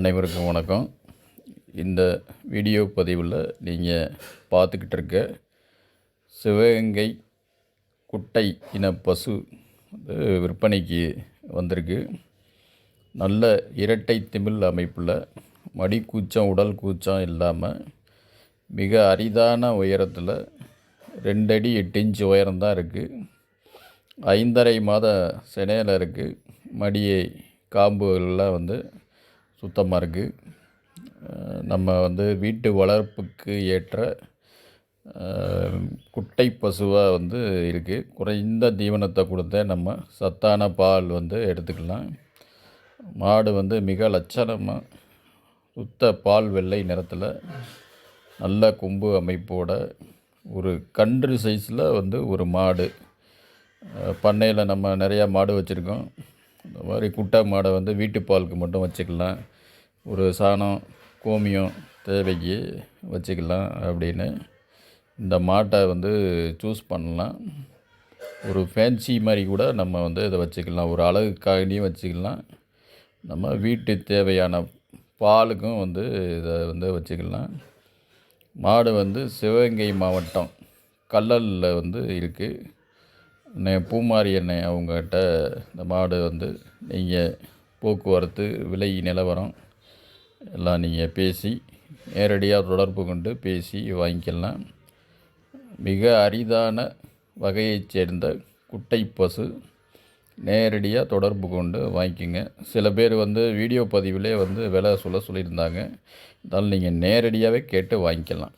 அனைவருக்கும் வணக்கம். இந்த வீடியோ பதிவில் நீங்கள் பார்த்துக்கிட்டு இருக்க சிவகங்கை குட்டை இன பசு வந்து விற்பனைக்கு வந்திருக்கு. நல்ல இரட்டை திமிழ் அமைப்பில் மடி கூச்சம் உடல் கூச்சம் இல்லாமல் மிக அரிதான உயரத்தில் ரெண்டடி எட்டு இன்ச் உயரம்தான் இருக்குது ஐந்தரை மாத செனையில் இருக்குது மடியை காம்புகள்லாம் வந்து சுத்தமாக இருக்குது நம்ம வந்து வீட்டு வளர்ப்புக்கு ஏற்ற குட்டை பசுவாக வந்து இருக்குது குறைந்த தீவனத்தை கொடுத்த நம்ம சத்தான பால் வந்து எடுத்துக்கலாம். மாடு வந்து மிக லட்சணமாக சுத்த பால் வெள்ளை நிறத்தில் நல்ல கொம்பு அமைப்போட ஒரு கன்று சைஸில் வந்து ஒரு மாடு. பண்ணையில் நம்ம நிறையா மாடு வச்சுருக்கோம். இந்த மாதிரி குட்டை மாடை வந்து வீட்டு பாலுக்கு மட்டும் வச்சுக்கலாம். ஒரு சாணம் கோமியம் தேவைக்கு வச்சுக்கலாம் அப்படின்னு. இந்த மாட்டை வந்து சூஸ் பண்ணலாம். ஒரு ஃபேன்சி மாதிரி கூட நம்ம வந்து இதை வச்சுக்கலாம். ஒரு அழகுக்காகனியும் வச்சுக்கலாம். நம்ம வீட்டு தேவையான பாலுக்கும் வந்து இதை வந்து வச்சுக்கலாம். மாடு வந்து சிவகங்கை மாவட்டம் கல்லலில் வந்து இருக்குது அண்ணே பூமாரி அண்ணன் அவங்ககிட்ட இந்த மாடு வந்து நீங்கள் போக்குவரத்து விலை நிலவரம் எல்லாம் நீங்கள் பேசி நேரடியாக தொடர்பு கொண்டு பேசி வாங்கிக்கலாம். மிக அரிதான வகையைச் சேர்ந்த குட்டை பசு நேரடியாக தொடர்பு கொண்டு வாங்கிக்கோங்க. சில பேர் வந்து வீடியோ பதிவிலே வந்து விலை சொல்ல சொல்லியிருந்தாங்க. இருந்தாலும் நீங்கள் நேரடியாகவே கேட்டு வாங்கிக்கலாம்.